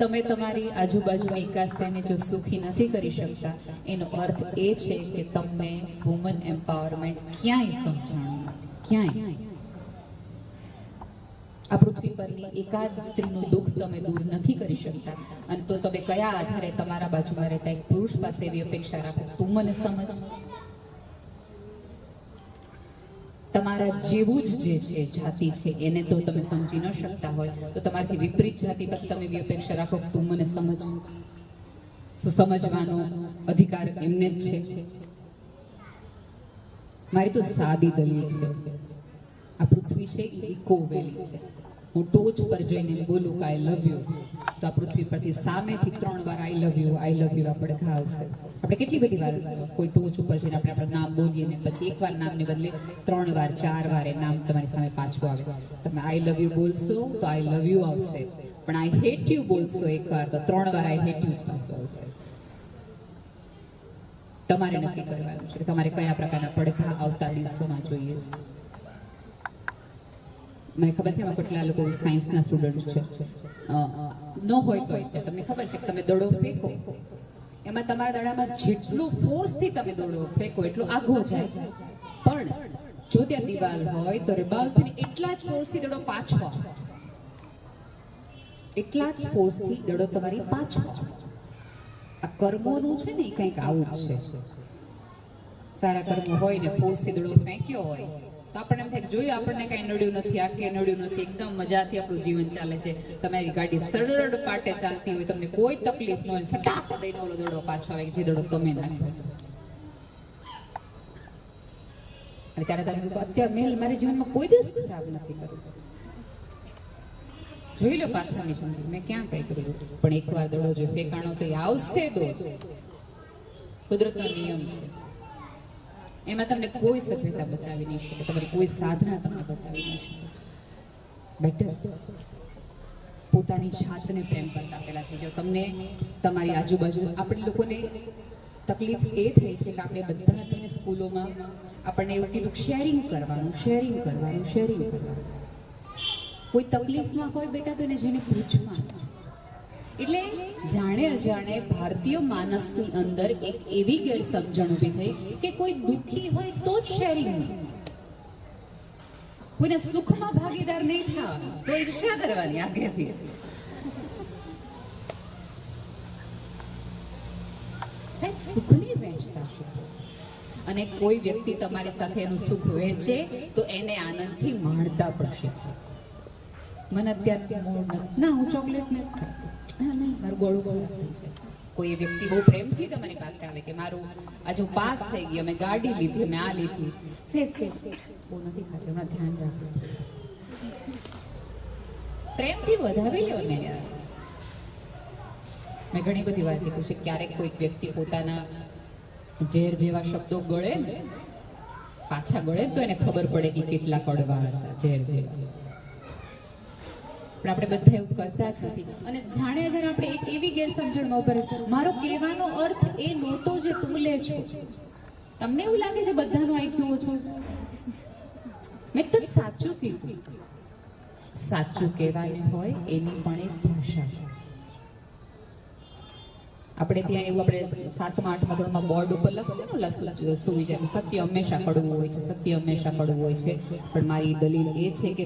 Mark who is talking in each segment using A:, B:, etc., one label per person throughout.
A: તમે તમારી આજુબાજુની એકાસ્તાને જો સુખી નથી કરી શકતા, એનો અર્થ એ છે કે તમને વુમન એમ્પાવરમેન્ટ ક્યાંય સમજાણું ક્યાંય. આ પૃથ્વી પરની એકાદ સ્ત્રીનું દુઃખ તમે દૂર નથી કરી શકતા. અને તો તમે કયા આધારે તમારા બાજુમાં રહેતા એક પુરુષ પાસે એવી અપેક્ષા રાખો? તું મને સમજ. તમારા જેવું જ જે છે, જાતિ છે, એને તો તમે સમજી ન શકતા હોય, તો તમારાથી વિપરીત જાતિ પાસે તમે એવી અપેક્ષા રાખો તું મને સમજ. શું સમજવાનો અધિકાર એમને જ છે? મારી તો સાદી દલીલ છે. આ પૃથ્વી છે એ ઇકો વેલી છે. હું ટોચ પર જઈને બોલું કે આઈ લવ યુ તો આ પૃથ્વી પરથી સામેથી ત્રણ વાર I love you I love you આપણે આવશે આપણે કેટલી બધી વાર કોઈ ટોચ ઉપર જઈને આપણે આપણું નામ બોલીએ ને પછી એકવાર નામને બદલે ત્રણ વાર, ચાર વાર એ નામ તમારી સામે પાછું આવે. તમે આઈ લવ યુ બોલશો તો આઈ લવ યુ આવશે. પણ આઈ હેટ યુ બોલશો એકવાર તો ત્રણ વાર આઈ હેટ યુ જ પાછું આવશે. તમારે નક્કી કરવાનું છે તમારે કયા પ્રકારના પડઘા આવતા દિવસોમાં જોઈએ છે? મને ખબર છે એમાં કેટલા લોકો સાયન્સના સ્ટુડન્ટ છે. ન હોય તો તમને ખબર છે કે તમે દડો ફેંકો. એમાં તમારા દડામાં જેટલું ફોર્સથી તમે દડો ફેંકો, એટલો આઘો જાય. પણ જો ત્યાં દિવાલ હોય, તો રિબાઉસથી એટલા જ ફોર્સથી દડો પાછો એટલા જ ફોર્સથી દડો તમારી પાછો આ કર્મોનું છે ને એ કંઈક આવું જ છે. સારા કર્મો હોય ને ફોર્સથી દડો ફેંક્યો હોય તો આપણને એમ થાય જોયું આપણને કઈ નડ્યું નથી, આ કે નડ્યું નથી, એકદમ મજાથી આપણું જીવન ચાલે છે. તમારી ગાડી સરળ પાટે ચાલતી હોય, તમને કોઈ તકલીફ ન હોય સટાપ દઈને ઓલો દોડો પાછો આવે જે દોડો તમે નાખ્યો અને ત્યારે તમે અત્યારે મેલ મારી જીવનમાં કોઈ દિવસ ખરાબ નથી કર્યું. જોઈ લો પાછળની જિંદગી મેં ક્યાં કઈ કર્યું? પણ એકવાર દોડો જો ફેંકાણો તો એ આવશે દોષ. કુદરતનો નિયમ છે. એમાં તમને કોઈ સભ્યતા બચાવી નહીં શકે. તમારી કોઈ સાધના તમને બચાવી નહીં શકે. બેટર પોતાની જાતને પ્રેમ કરતા પહેલા થઈ જાઓ. તમને તમારી આજુબાજુ આપણે લોકોને તકલીફ એ થઈ છે કે આપણે બધા આપણને સ્કૂલોમાં આપણને એવું કીધું શેરિંગ કરવાનું શેરિંગ કરવાનું શેરિંગ કરવાનું. કોઈ તકલીફમાં હોય બેટા તો એને જેને પૂછવાનું. એટલે જાણે અજાણે ભારતીય માનસની અંદર એક એવી ગેરસમજણ ઊભી થઈ કે કોઈ દુઃખી હોય તો જ શેરિંગ કોઈને સુખમાં ભાગીદાર નહીં થવાનું તો ઈર્ષા કરવાની આગેથી? સાહેબ, સુખની વહેંચતા અને કોઈ વ્યક્તિ તમારી સાથે એનું સુખ વહેંચે તો એને આનંદથી માણતા પણ શીખો. મને અત્યારે ના, હું ચોકલેટ નથી ખાતી. નહીં મારું ગળું ખરાબ થઈ છે. કોઈ વ્યક્તિ બહુ પ્રેમથી તમારી પાસે આવે કે મારું આજે હું પાસ થઈ ગઈ, અમે ગાડી લીધી, અમે આ લીધી. સેજ સેજ બહુ નથી ખાતી, હમણાં ધ્યાન રાખો પ્રેમથી વધાવી લ્યો ને મેં ઘણી બધી વાત કીધું છે, ક્યારેક કોઈક વ્યક્તિ પોતાના ઝેર જેવા શબ્દો ગળે ને, પાછા ગળે તો એને ખબર પડે કે કેટલા કડવા હતા, ઝેર જેવા. પણ આપણે બધા એવું કરતા જ નથી. અને જાણે જ્યારે આપણે એક એવી ગેરસમજણમાં ઉપર મારો કહેવાનો અર્થ એ નહોતો જે તું લે છો. તમને એવું લાગે છે બધાનું આઈક્યુ છો? મેં તો સાચું કીધું. સાચું કહેવાનું હોય એની પણ એક ભાષા. છે આપણે ત્યાં એવું આપણે સાતમા, આઠમા ધોરણમાં બોર્ડ ઉપર લખતું ને લસુ સુવી જાય. સત્ય હંમેશા કડવું હોય છે, સત્ય હંમેશા કડવું હોય છે. પણ મારી દલીલ એ છે કે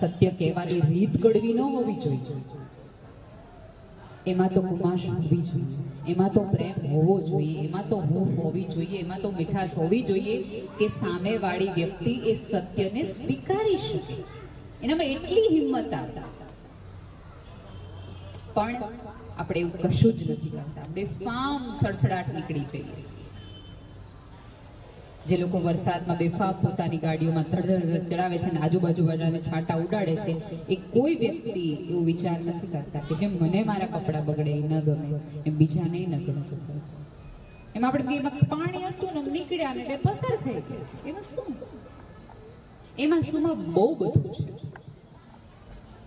A: સત્ય કહેવાની રીત કડવી ન હોવી જોઈએ. એમાં તો કુમાશ હોવી જોઈએ. એમાં તો પ્રેમ હોવો જોઈએ. એમાં તો હૂફ હોવી જોઈએ. એમાં તો મીઠાશ હોવી જોઈએ કે સામેવાળી વ્યક્તિ એ સત્યને સ્વીકારી શકે. એનામાં એટલી હિંમત આવે. પણ આપણે એવું કશું જ નથી કરતા. બેફામ સડસડાટ નીકળી જઈએ છીએ. જે લોકો વરસાદમાં બેફામ પોતાની ગાડીઓમાં ધડધડ ચડાવે છે અને આજુબાજુ બધાને છાંટા ઉડાડે છે, એ કોઈ વ્યક્તિ એવું વિચાર નથી કરતા કે જેમ મને મારા કપડાં બગડે, એ ન ગમે, એમ બીજાને ન ગમે. એમાં આપણે એમાં પાણી હતું ને નીકળ્યા ને એટલે પસાર થઈ ગયા. એમાં શું? એમાં શુંમાં બહુ બધું છે.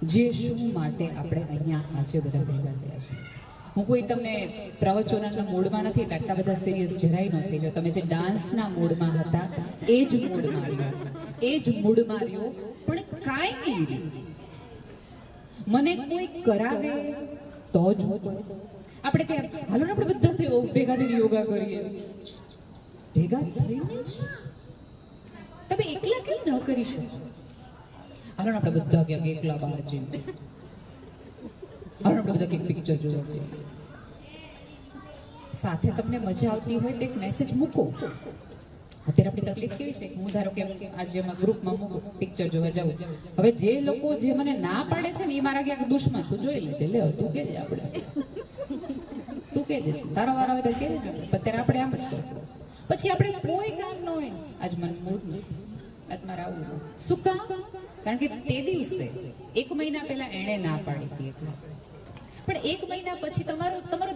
A: જે શું માટે આપણે અહીંયા આજે બધા ભેગા થયા છે હું કોઈ તમને પ્રવચનના મૂડમાં નથી આટલા બધા સિરિયસ જરાય ન થઈ જાઓ. તમે જે ડાન્સના મૂડમાં હતા, એ જ મૂડમાં રહ્યો એ જ મૂડમાં રહ્યો પણ કાંઈ નહીં મને કોઈ કરાવે તો જ આપણે ત્યાં, હાલો ને આપણે બધા થયો ભેગા થઈને યોગા કરીએ. ભેગા થઈને જ? તમે એકલા કેમ ન કરી શકો? આપણે બધા ક્યાંક એકલા બહાર આપણે બધા ક્યાંક પિક્ચર જોવા સાથે તમને મજા આવતી હોય તો એક મેસેજ મૂકો. અત્યારે આપણી તકલીફ કેવી છે? હું ધારો કે આજે એમાં ગ્રુપમાં હું પિક્ચર જોવા જાઉં. હવે જે લોકો જે મને ના પાડે છે ને એ મારા ક્યાંક દુશ્મન. તું જોઈ લેજે. લે, તું કે આપણે. તું કે દે. તારો વાર આવે તો કે અત્યારે આપણે આમ જ કરશું. પછી આપણે કોઈ કામ ન હોય. આજ મને મૂડ નથી. આજ મારે આવું ના પાડી તમારો તમારો તમારા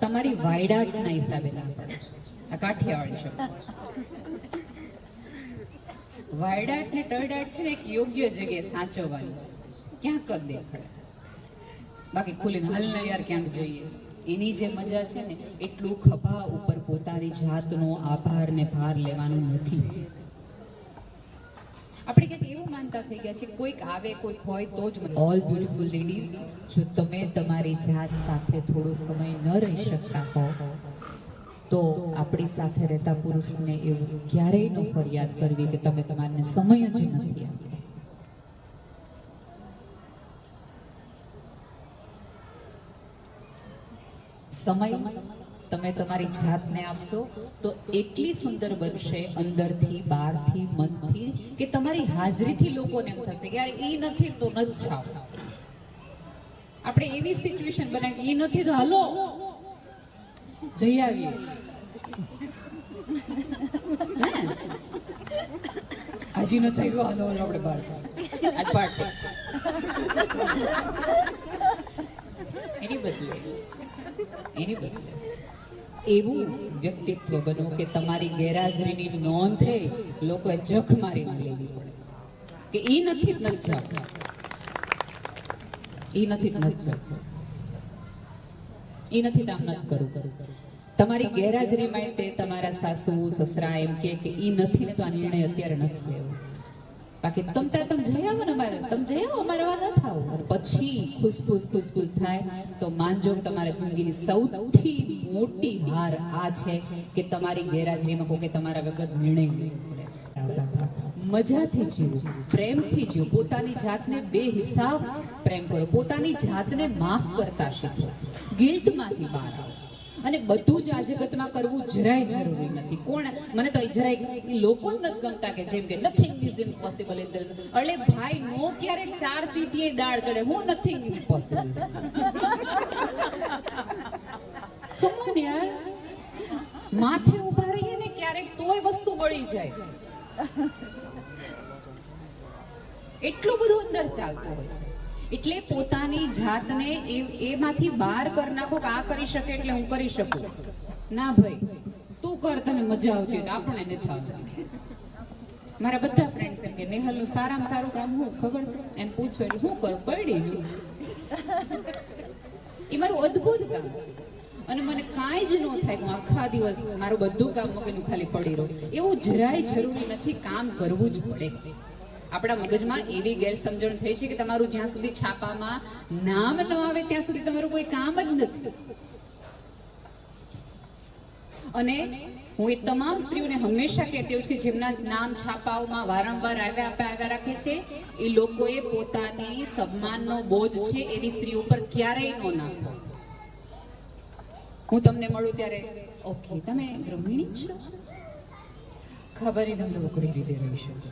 A: તમારી હિસાબે ના છો. આ કાઠિયાવાડી શબ્દ વાયડાટ ને ટળડાટ છે ને એક યોગ્ય જગ્યાએ સાચવવાની ક્યાંક દેખાડે બાકી ખુલીને હાલ ને યાર ક્યાંક જઈએ. એની જે મજા છે ને, એટલું ખભા ઉપર પોતાની જાતનો આભાર ને ભાર લેવાનું નથી. આપણે કંઈક એવું માનતા થઈ ગયા છે કોઈક આવે, કોઈક હોય, તો જ ઓલ બ્યુટીફુલ લેડીઝ જો તમે તમારી જાત સાથે થોડો સમય ન રહી શકતા હો, તો આપણી સાથે રહેતા પુરુષને એવું ક્યારેય ન ફરિયાદ કરવી કે તમે તમારને સમય જ નથી આપ્યો. સમય તમે તમારી જાતને આપશો તો એટલી સુંદર બનશે અંદરથી, બહારથી, મનથી કે તમારી હાજરીથી લોકોને એમ થશે કે યાર એ નથી તો ન જ આપણે એવી સિચ્યુએશન બનાવી એ નથી તો હાલો, જઈ આવીએ. હાજી ન થયું, હાલો હાલો, આપણે બહાર જાઓ. એની બદલે એની બદલે એવું વ્યક્તિત્વ બનો કે તમારી ગેરહાજરીની નોંધે લોકોએ જખ મારીને લેવી પડે કે એ નથી જ નથી જાવ ઈ નથી જ નથી જાવ નથી તો આમ નથી કરું. તમારી ગેરહાજરીમાં તે તમારા સાસુ, સસરા એમ કે એ નથી ને તો આ નિર્ણય અત્યારે નથી લેવો. બાકી તમ ત્યાં તમે જઈ આવો ને અમારે. તમે જઈ આવો, અમારે વાર ન થાવ. પછી ખુશખુશ ખુશખુશ થાય. તો માનજો કે તમારા જિંદગીની સૌથી મોટી હાર આ છે કે તમારી ગેરહાજરીમાં કોઈ કે તમારા વગર નિર્ણય છે. મજાથી જીવો, પ્રેમથી જીવો. પોતાની જાતને બે હિસાબ પ્રેમ કરો. પોતાની જાતને માફ કરતા શીખો. ગિલ્ટમાંથી બહાર આવો. અને બધું જ આ જગતમાં કરવું જરાય જરૂરી નથી. કોણ? મને તો જરાય લોકો નથી ગમતા કે જેમ કે nothing is impossible in this એટલે ભાઈ, નો ક્યારેક ચાર સીટીએ દાળ ચડે? હું નથિંગ ઇમ્પોસિબલ કમોન યાર. માથે ઊભા રહીએ ને ક્યારેક તોય વસ્તુ બળી જાય. એટલું બધું અંદર ચાલતું હોય છે. એટલે પોતાની જાતને એ- એમાંથી બહાર કરી નાખો કે આ કરી શકે એટલે હું કરી શકું. ના ભાઈ, તું કર, તને મજા આવતી હોય આપણે નથી આવતી. મારા બધા ફ્રેન્ડ્સ એમ કે, નેહલનું સારામાં સારું કામ હું, ખબર છે? એમ પૂછો એટલે હું કરું? પડી જુ એ મારું અદ્ભુત કામ અને મને કાંઈ જ ન થાય કે હું આખા દિવસ મારું બધું કામ મગજનું ખાલી પડી રહું. એવું જરાય જરૂરી નથી, કામ કરવું જ પડે. આપણા મગજમાં એવી ગેરસમજણ થઈ છે કે તમારું જ્યાં સુધી છાપામાં નામ ન આવે, ત્યાં સુધી તમારું કોઈ કામ જ નથી. અને હું એ તમામ સ્ત્રીઓને હંમેશા કહેતી હોઉં કે જેમના નામ છાપાઓમાં વારંવાર આવ્યા આપ્યા આવ્યા રાખે છે, એ લોકોએ પોતાની સન્માનનો બોજ છે એવી સ્ત્રીઓ પર ક્યારેય ન નાખો. હું તમને મળું ત્યારે, ઓકે, તમે ગૃહિણી છો? ખબર એ તમને કરી રીતે રહી શકો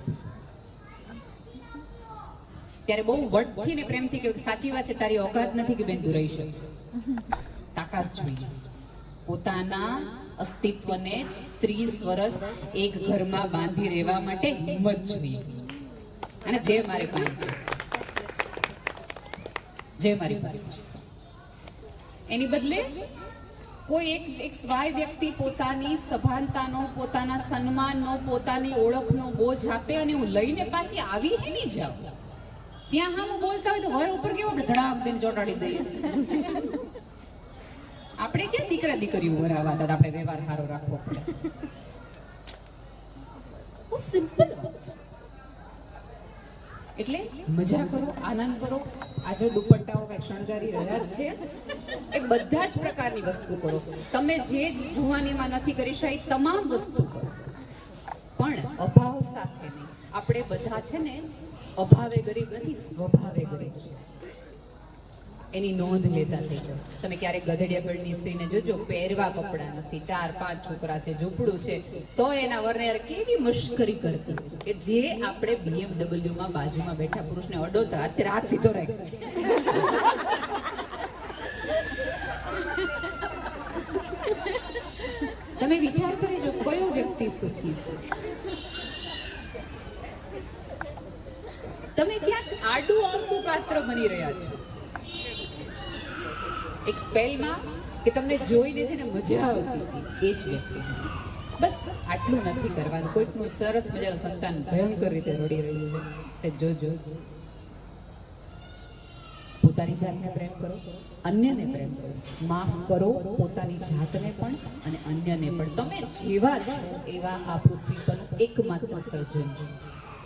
A: ત્યારે બહુ વટથી ને પ્રેમથી કે સાચી વાત છે, તારી ઓકાત નથી કે બેન તું રહી શકે. તાકાત જોઈએ પોતાના અસ્તિત્વને ત્રીસ વર્ષ એક ઘરમાં બાંધી રહેવા માટે હિંમત જોઈએ અને જે મારી પાસે જે મારી પાસે એની બદલે કોઈ એક એક સ્વાય વ્યક્તિ પોતાની સભાનતાનો, પોતાના સન્માનનો, પોતાની ઓળખનો બોજ આપે અને હું લઈને પાછી આવી હે નહીં જાઉં. ત્યાં હા બોલતા હોય તો હોય ઉપર કેવો આપણે ધડામ દઈને ચોંટાડી દઈએ? આપણે ક્યાં દીકરા દીકરીઓ ભરાવા દાદા આપણે વ્યવહાર સારો રાખવો પડે. બહુ સિમ્પલ એટલે મજા કરો, આનંદ કરો. આજે દુપટ્ટાઓ કઈ શણગારી રહ્યા છે, એ બધા જ પ્રકારની વસ્તુ કરો. તમે જે જ જુવાનીમાં નથી કરી શકી તમામ વસ્તુ કરો. પણ અભાવ સાથે નહીં. આપણે બધા છે ને અભાવે ગરીબ નથી, સ્વભાવે ગરીબ છે. એની નોંધ લેતા થઈ જાઓ. તમે ક્યારેક ગધેડિયા સ્ત્રીને જોજો, પહેરવા કપડાં નથી, ચાર પાંચ છોકરા છે, ઝૂંપડું છે, તો એના વરને કેવી મશ્કરી કરતી કે જે આપણે BMW માં બાજુમાં બેઠા પુરુષને અડોતા, અત્યારે હાથ સીધો રહે તમે વિચાર કરી જો, કયો વ્યક્તિ સુખી છે? તમે ક્યાંક આડું આવતું પાત્ર બની રહ્યા છો? એક સ્પેલમાં કે તમને જોઈને છે ને મજા આવતી એ જ વ્યક્તિ. બસ, આટલું નથી કરવાનું. કોઈકનું સરસ મજાનું સંતાન ભયંકર રીતે રડી રહ્યું છે. જો જો. પોતાની જાતને પ્રેમ કરો, અન્યને પ્રેમ કરો. માફ કરો પોતાની જાતને પણ અને અન્યને પણ. તમે જેવા એવા આ પૃથ્વી પર એકમાત્ર સર્જન છો.